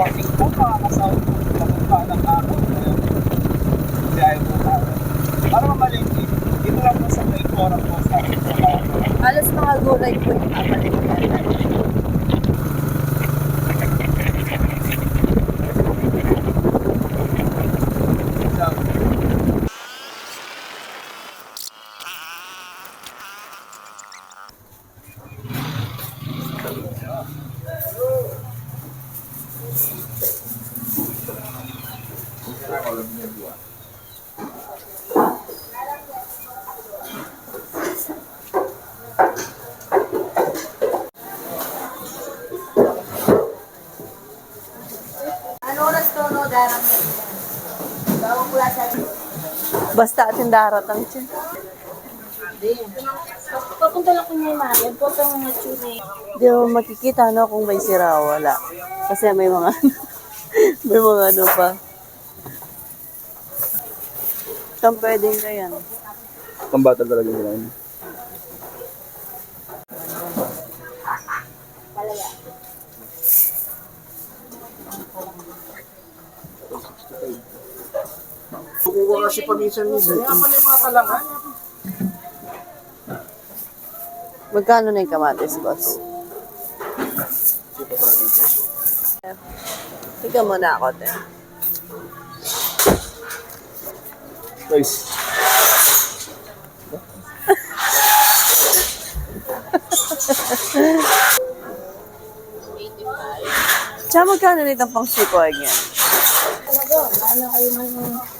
morning po, makakasawa po pumunta ng araw. Biyahe po tayo. Para mamalingki, dito lang po sa may Cora po sa Halos mga gulay po yung kapatid ko. Ano oras to no darang yan? Bago pula sa Basta atin daratang siya. Papunta lang ko niya yung mga po itong mga tune Hindi mo makikita no kung may sira o wala. Kasi may mga may mga ano pa. Saan pwedeng na yan? Pambata talaga nila yun. Kukuha kasi paminsan-minsan. Kaya pala yung mga kalangan. Magkano na yung kamatis, boss? Tignan mo na ako, te. Guys, Tsaka magkano nito pang sikoy niya? Talaga, ano kayo man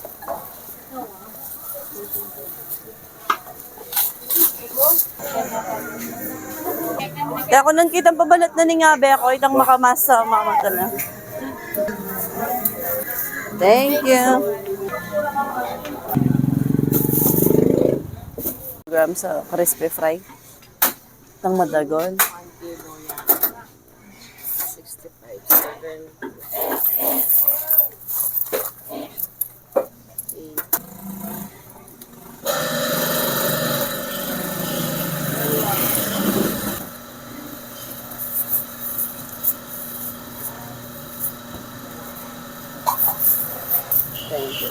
Kaya ako nang kitang pabalat na ni Ngabe ako, itang makamas sa mama na. Thank you. Gram sa crispy fry ng madagon. Thank you.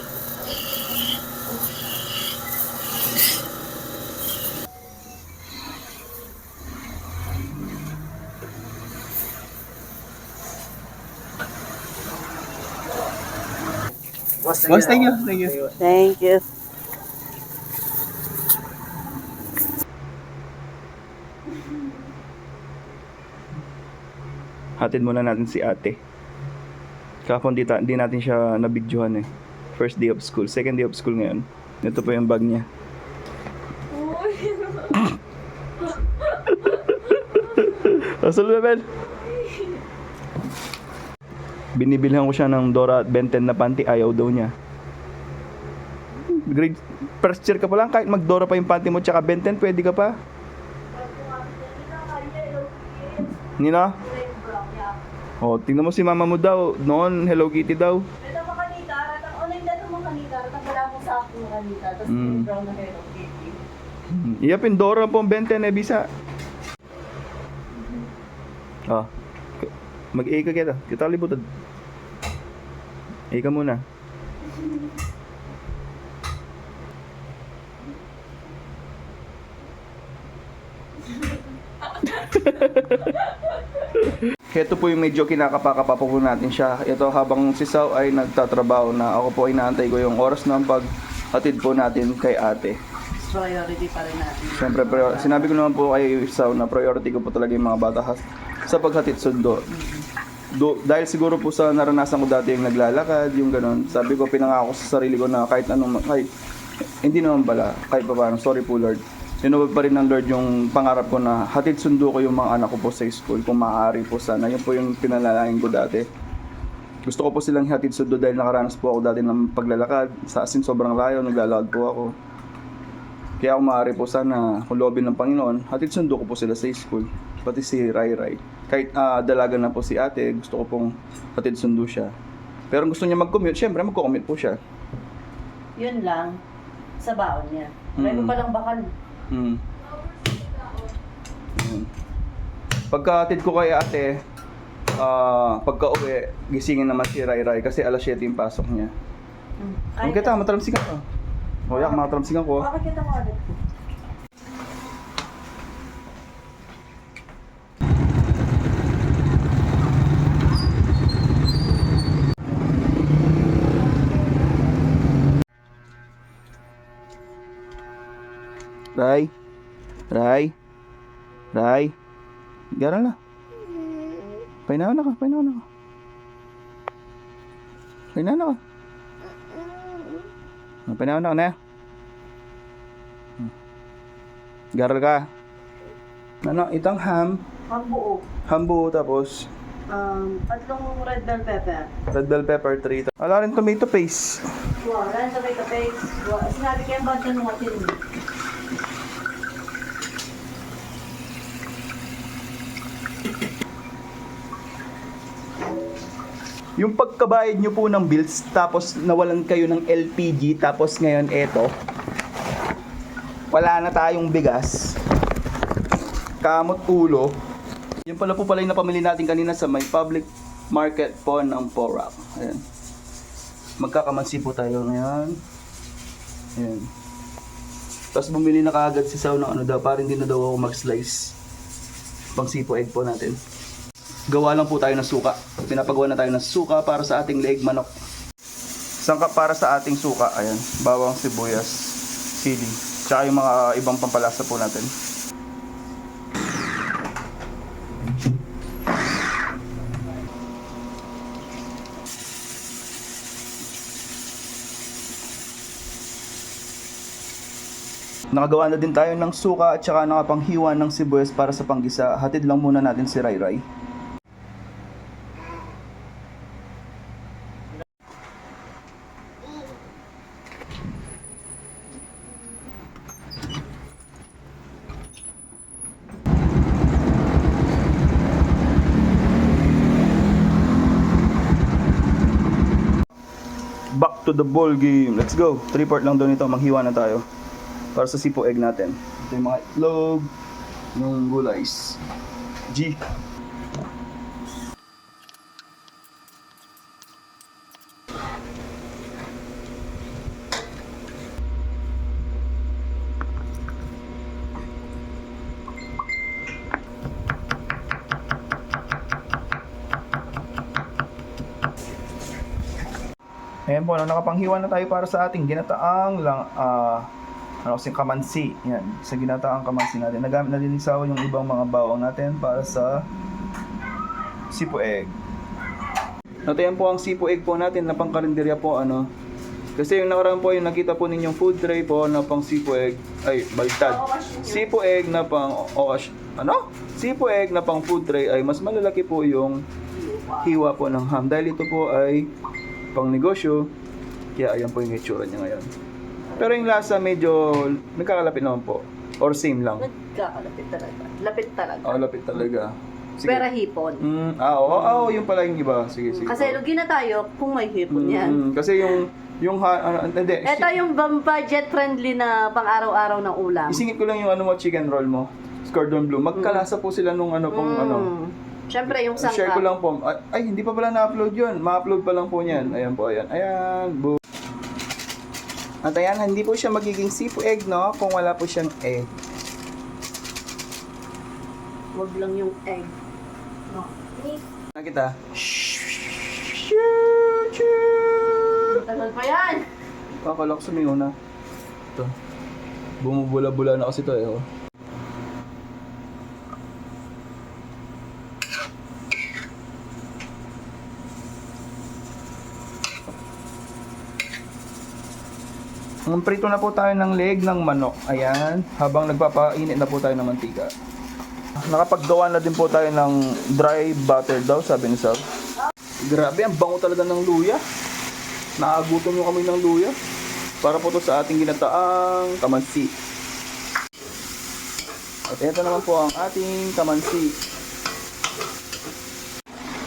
boss, thank you. Thank you. Thank you. hatid muna natin si ate. Kahapon di, ta- di natin siya nabidyohan eh. First day of school, second day of school ngayon. Ito po yung bag niya. Asal Bebel? Binibilhan ko siya ng Dora at Benten na panty, ayaw daw niya. Grade first year ka pa lang, kahit mag-Dora pa yung panty mo tsaka Benten, pwede ka pa. Nina? Oh, tingnan mo si mama mo daw. Noon, Hello Kitty daw. Ito mo kanita, ratang online na mo kanita, ratang wala mo kanita, tapos Mm. brown na Hello Kitty. Iyapin, Dora po ang 20 na bisa. Oh. Mag-A ka kita. Kita libutad. A ka muna. Ito po yung medyo kinakapakapa po natin siya. Ito habang si Sao ay nagtatrabaho na ako po inaantay ko yung oras ng paghatid po natin kay ate. Priority pa rin natin. Siyempre, prior- sinabi ko naman po kay Sao na priority ko po talaga yung mga bata has- sa paghatid sundo. Do, dahil siguro po sa naranasan ko dati yung naglalakad, yung ganun, sabi ko, pinangako sa sarili ko na kahit anong, kahit, hindi naman pala, kahit pa paano, sorry po Lord, tinubod pa rin ng Lord yung pangarap ko na hatid sundo ko yung mga anak ko po sa school, kung maaari po sana. Yun po yung pinalalain ko dati. Gusto ko po silang hatid sundo dahil nakaranas po ako dati ng paglalakad. Sa asin sobrang layo, naglalakad po ako. Kaya kung maaari po sana, kung loobin ng Panginoon, hatid sundo ko po sila sa school. Pati si Rai Rai. Kahit ah, dalaga na po si ate, gusto ko pong hatid sundo siya. Pero kung gusto niya mag-commute, syempre magko-commute po siya. Yun lang, sa baon niya. Meron Mm. pa lang bakal. Hmm. Hmm. Pagka hatid ko kay ate, ah, pagka uwi, gisingin naman si Rai Rai kasi alas 7 yung pasok niya. Hmm. Ano kita, matalamsikan ko. O yak, matalamsikan ko. Bakit kita mo agad? Rai. Rai. Rai. Gara na. Painaw na ka, painaw na ka. Painaw na ka. Ah, Painaw na ka na. Hmm. Garal ka. Ano, itang ham. Ang buo. Ham buo tapos Um, tatlong red bell pepper. red bell pepper 3. Wala rin tomato paste. Wala sa tomato paste. Sinabi ko yung bad ka Yung pagkabayad nyo po ng bills, tapos nawalan kayo ng LPG, tapos ngayon eto, wala na tayong bigas, kamot ulo. Yun pala po pala yung napamili natin kanina sa may public market po ng Porap. Ayan. Magkakamansi po tayo ngayon. Ayan. Tapos bumili na kaagad si Sao ng ano daw, para hindi na daw ako mag-slice. Pang sipo egg po natin gawa lang po tayo ng suka. Pinapagawa na tayo ng suka para sa ating leeg manok. Sangkap para sa ating suka, ayan, bawang sibuyas, sili, tsaka yung mga ibang pampalasa po natin. Nakagawa na din tayo ng suka at saka nakapanghiwa ng sibuyas para sa panggisa. Hatid lang muna natin si Rai Rai. back to the ball game. Let's go. Three part lang daw nito. Manghiwa na tayo. Para sa sipo egg natin. Ito yung mga itlog. Yung gulays. G. Ayan po, no, nakapanghiwa na tayo para sa ating ginataang lang, ah, ano kasi kamansi. Yan, sa ginataang kamansi natin. Nagamit na din ni Sao yung ibang mga bawang natin para sa sipo egg. At ayan po ang sipo egg po natin na pang karinderya po, ano. Kasi yung nakaraan po yung nakita po ninyong food tray po na pang sipo egg, ay, baliktad. Sipo egg na pang, owash, ano? Sipo egg na pang food tray ay mas malalaki po yung hiwa po ng ham. Dahil ito po ay pang negosyo. Kaya ayan po yung itsura niya ngayon. Pero yung lasa medyo nagkakalapit naman po. Or same lang. Nagkakalapit talaga. Lapit talaga. Oh, lapit talaga. Sige. Pero hipon. Mm, ah, oo, oh, yung pala yung iba. Sige, sige. Kasi lugi na tayo kung may hipon yan. Mm, kasi yung yung ha, ano, hindi. Ito yung budget friendly na pang araw-araw ng ulam. Isingit ko lang yung ano mo chicken roll mo. Cordon bleu. Magkalasa po sila nung ano pong ano. Siyempre yung sangkap. Share ko lang po. Ay, ay, hindi pa pala na-upload yun. Ma-upload pa lang po niyan. Ayan po, ayan. Ayan, boom. At ayan, hindi po siya magiging sipo egg, no? Kung wala po siyang egg. Huwag lang yung egg. No. Nakita? Tagal pa yan. Kakalak sa na. Ito. Bumubula-bula na kasi ito eh. Oh. Ang prito na po tayo ng leg ng manok. Ayan. Habang nagpapainit na po tayo ng mantika. Nakapaggawa na din po tayo ng dry butter daw, sabi ni Sab. Grabe, ang bango talaga ng luya. Naagutom yung kami ng luya. Para po to sa ating ginataang kamansi. At ito naman po ang ating kamansi.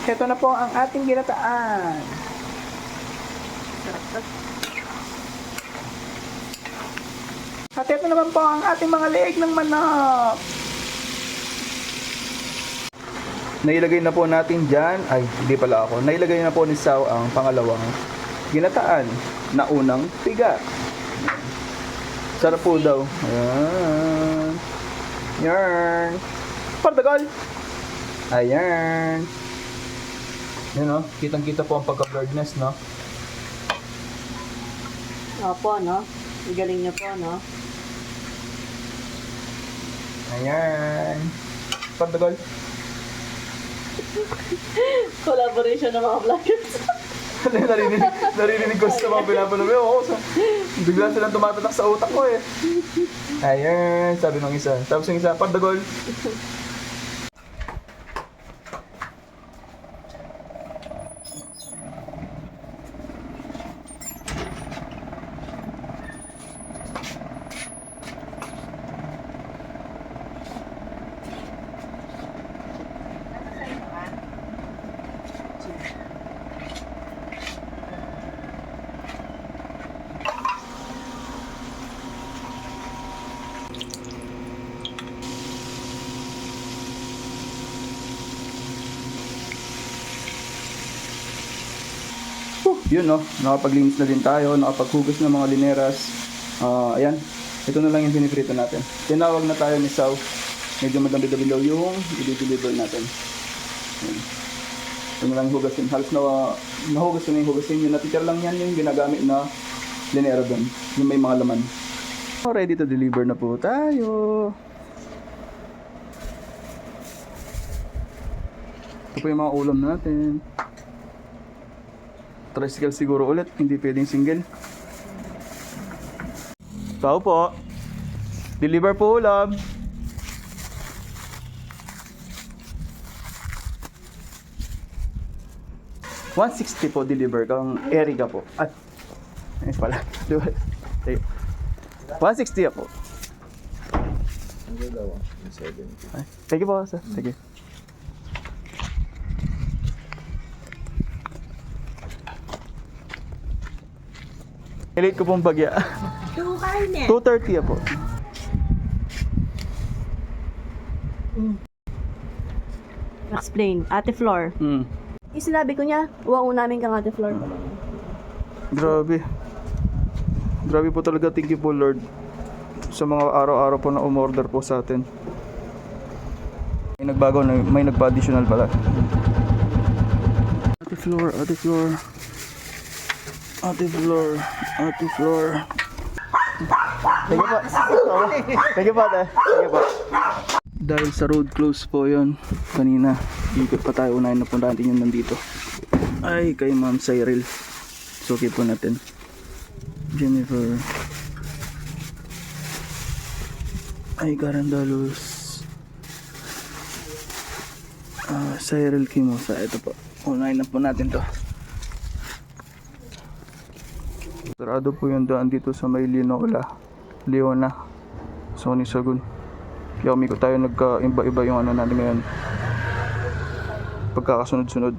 Ito na po ang ating ginataan. At ito naman po ang ating mga leeg ng manok. Nailagay na po natin dyan, ay hindi pala ako, nailagay na po ni Sao ang pangalawang ginataan na unang piga. Sarap po daw. Ayan. Yan. Pardagal. Ayan. Yan o, kitang-kita po ang pagka-blurredness, no? Opo, no? Ang galing niyo po, no? Ayan. Pardagal. Collaboration ng mga vloggers. narinig, narinig ko sa mga pinapanood. Oo, so, bigla silang tumatatak sa utak ko eh. Ayan, sabi ng isa. Tapos yung isa, pardagol. Yun no, nakapaglinis na din tayo, nakapaghugas ng mga lineras. Ah, ayan, ito na lang yung piniprito natin. Tinawag na tayo ni Sau. Medyo madami-dami yung i-deliver natin. Ayan. Ito na lang yung hugasin. Halos na, nahugas na yung hugasin. Yung natitira lang yan yung ginagamit na linera doon. Yung may mga laman. Oh, ready to deliver na po tayo. Ito po yung mga ulam natin. Tricycle siguro ulit, hindi pwedeng single. Tao po. Deliver po ulam. $160 po deliver kang Erika po. At, eh pala. 160 ako. Ay, Thank you po, sir. Sige. Elite ko pong bagya. Two kain eh. 230 po. Explain. Ate Flor. Hmm. Yung sinabi ko niya, uwang namin kang Ate Flor. Grabe. Grabe po talaga. Thank you po Lord. Sa mga araw-araw po na umorder po sa atin. May nagbago na, may nagpa-additional pala. Ate Flor, Ate Flor. Ate Flor, Ate Flor. Thank you po. Thank you po, ate. Thank you po. Dahil sa road close po yon kanina, ikot pa tayo unahin na punta natin yung nandito. Ay, kay Ma'am Cyril. Suki po natin. Jennifer. Ay, Carandalos. Ah, Cyril Kimosa. Ito po. Unahin na po natin to. Sarado po yung daan dito sa may Linola. Leona. Sony Sagun. Kaya umiko tayo nagka-iba-iba yung ano natin ngayon. Pagkakasunod-sunod.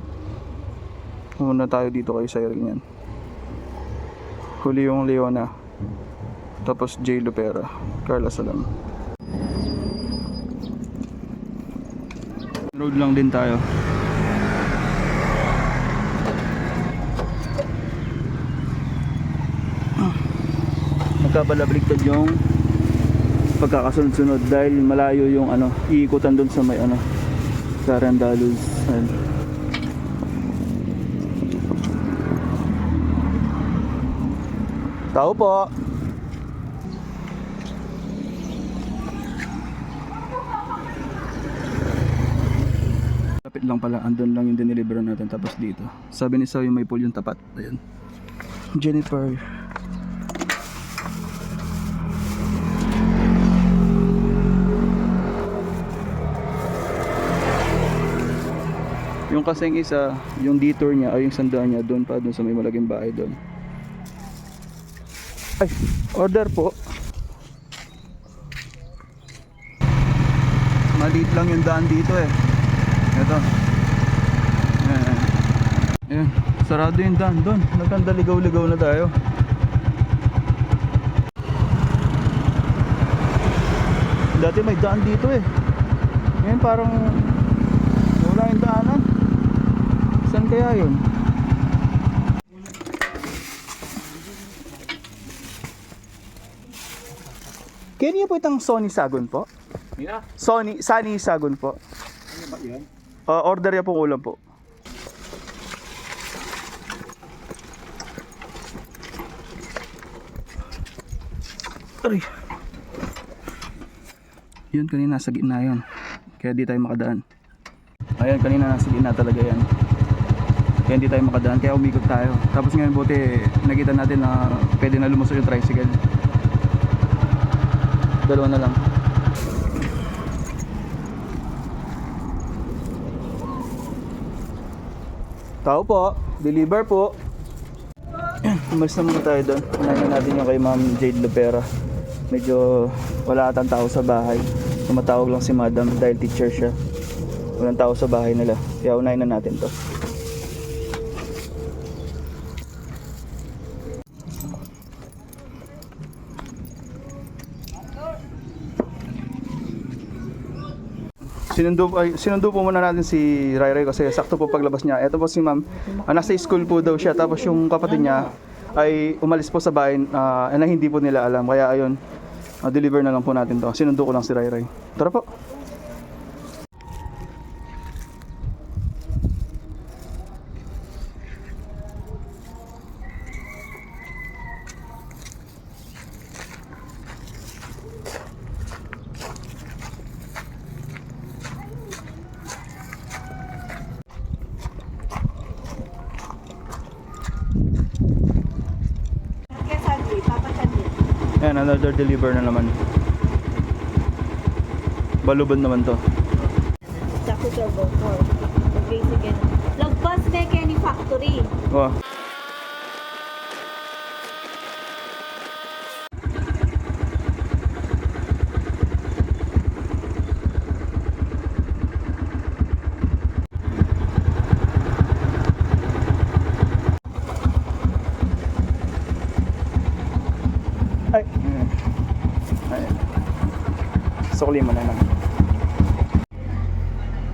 Muna tayo dito kay Cyril niyan. Huli yung Leona. Tapos J. Lupera. Carla Salam. Road lang din tayo. Magkabalabligtad yung pagkakasunod-sunod dahil malayo yung ano, iikutan doon sa may ano, Carandalus. Ayun. Tao po. Lapit lang pala, andun lang yung dineliveran natin tapos dito. Sabi ni Sawi may pool yung tapat. Ayun. Jennifer. Yung kasing isa, yung detour niya, ay yung sandaan niya doon pa, doon sa may malaging bahay doon. Ay, order po. Maliit lang yung daan dito eh. Ito. Ayan. Ayan. Sarado yung daan doon. Nagkanda ligaw-ligaw na tayo. Dati may daan dito eh. Ngayon parang wala yung kaya yun? Kaya po itang Sony Sagon po? Yeah. Sony, Sunny Sagon po. Ano ba yun? Uh, order niya pong ulam po. Aray. Yun, kanina nasa gitna yun. Kaya di tayo makadaan. Ayan, kanina nasa gitna talaga yan. Kaya hindi tayo makadaan, kaya umikot tayo. Tapos ngayon buti, nakita natin na pwede na lumusot yung tricycle. Dalawa na lang. Tao po, deliver po. Umalis na muna tayo doon. Unahin natin yung kay Ma'am Jade Lopera. Medyo wala atang tao sa bahay. Tumatawag lang si Madam dahil teacher siya. Walang tao sa bahay nila. Kaya unahin na natin to. Sinundo, ay, sinundo po muna natin si Rai Rai kasi sakto po paglabas niya. Ito po si ma'am, ah, nasa school po daw siya. Tapos yung kapatid niya ay umalis po sa bahay ah, na hindi po nila alam. Kaya ayun, ah, deliver na lang po natin to. Sinundo ko lang si Rai Rai. Tara po. Ayan, another deliver na naman. Balubad naman to. Sakto turbo 4. Okay, sige. Lagpas Mechanic Factory. Wow. Ay. Ay. Sukli mo na lang.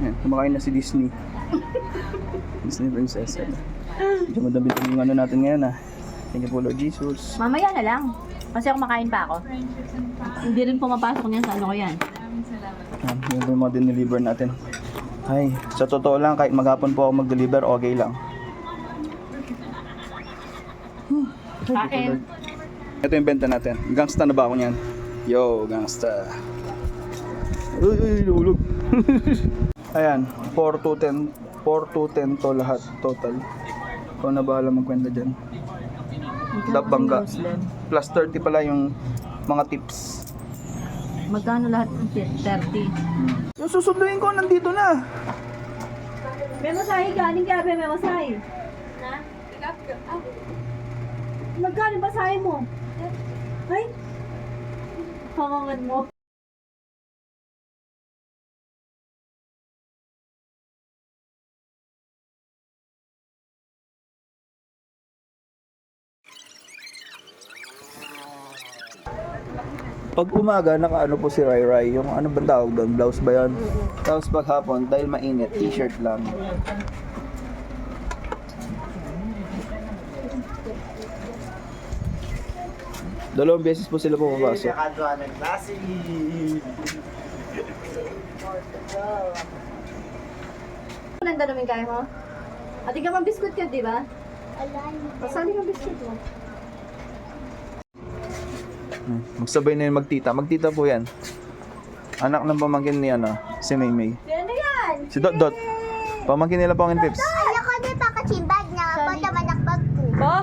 Yan, kumakain na si Disney. Disney Princess. Medyo madami yung ano natin ngayon ah. Thank you po Lord Jesus. Mamaya na lang. Kasi ako makain pa ako. Hindi rin pumapasok niyan sa ano ko yan. Yan, yun po yung mga dineliver natin. Ay, sa totoo lang, kahit maghapon po ako mag-deliver, okay lang. Kain. Ito yung benta natin. Gangsta na ba ako niyan? Yo, gangsta. Uy, uy, ulog. Ayan, 4 to 10. 4 to 10 to lahat, total. Ikaw na bahala magkwenta dyan. Dabangga. Plus 30 pala yung mga tips. Magkano lahat ng tip? 30. Yung susunduin ko, nandito na. May masahe galing gabi, may masahe. Na? Ah. Magkano yung basahe mo? Ay? Hangangan mo. Pag umaga, naka ano po si Rai Rai, yung ano ba tawag doon, blouse ba yun? Tapos pag hapon, dahil mainit, t-shirt lang. Dalawang beses po sila pumapasok. Nanda namin kaya mo? Ate ka pang biskuit ka, di ba? Pasali ka biskuit mo. Magsabay na yung magtita. Magtita po yan. Anak ng pamangkin ni ano, si Maymay. Ano yan? Si Dot Dot. Pamangkin nila pangin Pips. Ano ko din pakasimbag na ako naman ang bag ko. Ba?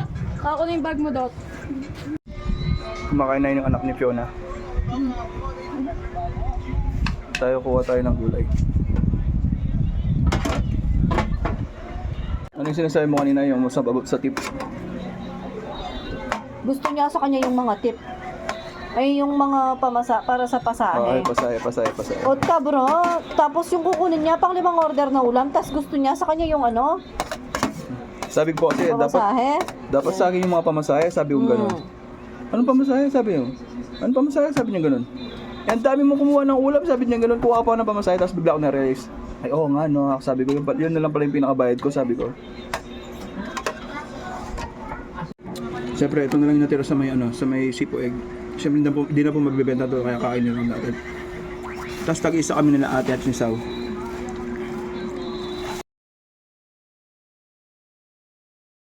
Ako na yung bag mo, Dot. Kumakain na yun yung anak ni Fiona. Tayo kuha tayo ng gulay. Ano yung sinasabi mo kanina yung sa about sa tip? Gusto niya sa kanya yung mga tip. Ay, yung mga pamasa para sa Oh, pasahe. ay, pasahe, pasahe, pasahe. O bro, tapos yung kukunin niya pang limang order na ulam, tapos gusto niya sa kanya yung ano, Sabi ko kasi, dapat, pamasahe. dapat sa akin yung mga pamasahe, sabi ko gano'n. Anong pamasahe? Sabi niyo. Anong pamasahe? Sabi niya gano'n. Eh, Ang dami mo kumuha ng ulam, sabi niya gano'n. Kuha pa ng pamasahe, tapos bigla ako na-realize. Ay, oo nga, no. Sabi ko, yun, yun na lang pala yung pinakabayad ko, sabi ko. Siyempre, ito na lang yung natira sa may, ano, sa may sipo egg. Siyempre, di na po, di na po magbebenta to, kaya kainin lang natin. Tapos tag-isa kami nila ate at si Sau.